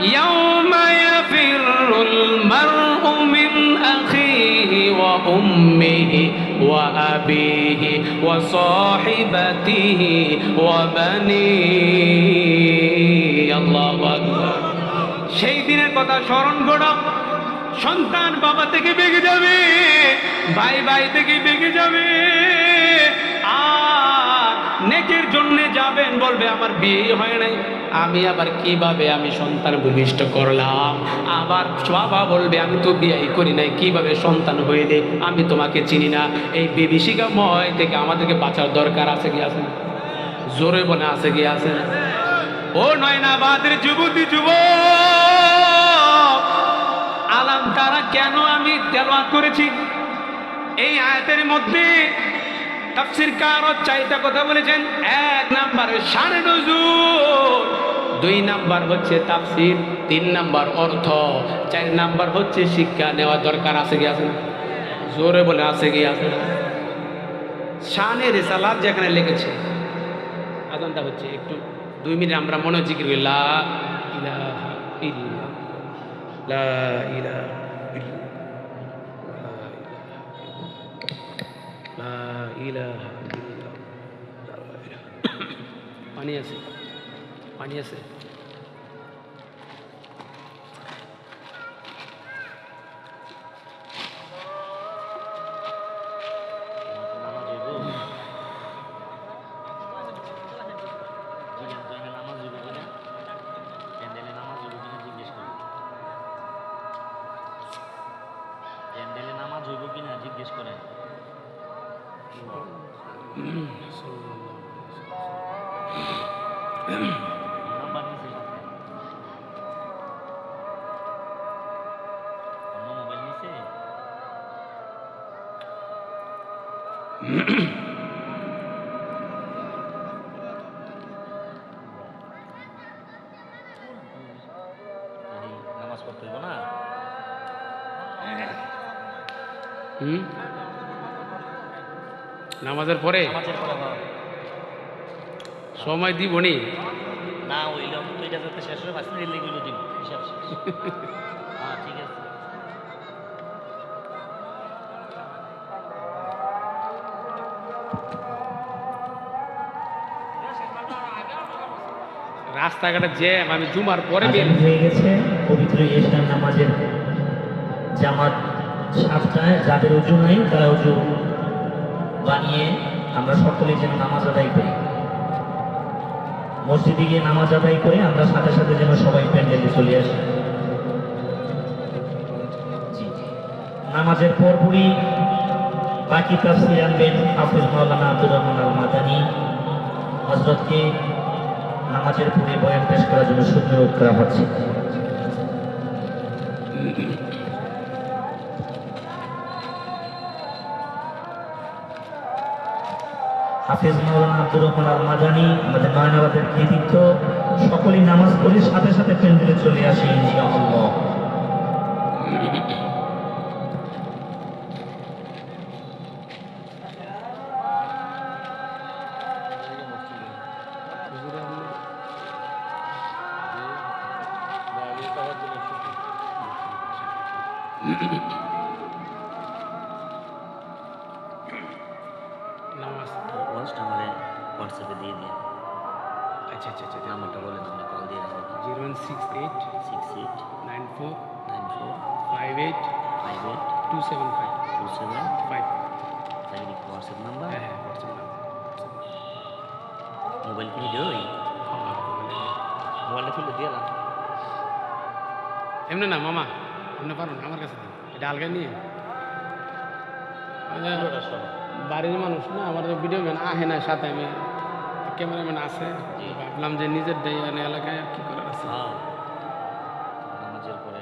يوم يفر المرء من أخيه وأمه وأبيه وصاحبته وبنيه الله أكبر সেই দিনের কথা স্মরণ করো সন্তান বাবা থেকে বেগে যাবে ভাই ভাই থেকে বেগে যাবে আর নেকের জন্য যাবেন বলবে, আমার বিয়ে হয় নাই। আমি আবার কীভাবে আমি সন্তান ভূমিষ্ঠ করলাম? আবার বাবা বলবে, আমি তো বিয়ে করি নাই, কীভাবে সন্তান হয়ে দে? আমি তোমাকে চিনি না। এই বিভীষিকাময় থেকে আমাদেরকে বাঁচার দরকার আছে কি আছে? জোরে বলে আছে কি আছে ও নয় না? নয়নাবাদের যুবতী যুব আলাম তারা কেন আমি তেলাওয়াত করেছি? এই আয়াতের মধ্যে তাফসির কারত চাইটা কথা বলেছেন এক নাম্বার সাড়ে নজুর দুই নাম্বার হচ্ছে তাফসির তিন নাম্বার অর্থ চার নাম্বার হচ্ছে শিক্ষা নেওয়া দরকার আছে কি আছে? জোরে বলে আছে কি আছে না? রেসালাত যেখানে লেগেছে আজানটা হচ্ছে একটু দুই মিনিট আমরা মনে কি লা ইলাহা ইল্লাল্লাহ, লা ইলাহা ইলাহা পানি আছে পানি আছে। জিজ্ঞেস করে নামাজ পড়তে না হুম নামাজের পরে। সময় দিবনি না? ওই লোক তো এটা যাতে শেষ হয়ে পাঁচ মিনিট লেগে হিসাব শেষ। হ্যাঁ ঠিক আছে। রাস্তাঘাটে জ্যাম আমি জুমার পরে বের হয়ে গেছে পবিত্র ইসলাম নামাজের জামাত সাতটায় যাদের উজু নাই তারা উজু বানিয়ে আমরা সকলে যেন নামাজ আদায় করি। মসজিদে গিয়ে নামাজ আদায় করে আমরা সাথে সাথে যেন সবাই প্যান্ডেলে চলে আসি। নামাজের পরপরই বাকি তাফসির আনবেন হাফিজ মাওলানা আব্দুর রহমান আল মাদানী হজরতকে নামাজের পরে বয়ান পেশ করার জন্য সুযোগ করা হচ্ছে। হাফিজ মাওলানা আব্দুর রহমান আল মাদানী আমাদের নয়নাবাদের কৃতিত্ব সকলেই নামাজ পড়ে সাথে সাথে প্যান্ডেলে চলে আসে ইনশাআল্লাহ নামাজ আচ্ছা আচ্ছা আচ্ছা নাম্বারটা বলেন আপনি কল দিয়ে রাখবেন zero one six eight six eight nine four nine four five eight five eight two seven five. Two seven five. তাই হোয়াটসঅ্যাপ নাম্বার হ্যাঁ হ্যাঁ হোয়াটসঅ্যাপ মোবাইল কিনে দিও মোবাইলটা খুলে দিয়ে এলাম এমনি না মামা এমনি পারুন আমার কাছে এটা আলগা নিয়ে। যে বাড়ির মানুষ না আমার তো ভিডিও ম্যান আহে না সাথে আমি ক্যামেরাম্যান আছে। ভাবলাম যে নিজের এলাকায় আর কি করার আছে। নিজের নামাজের পরে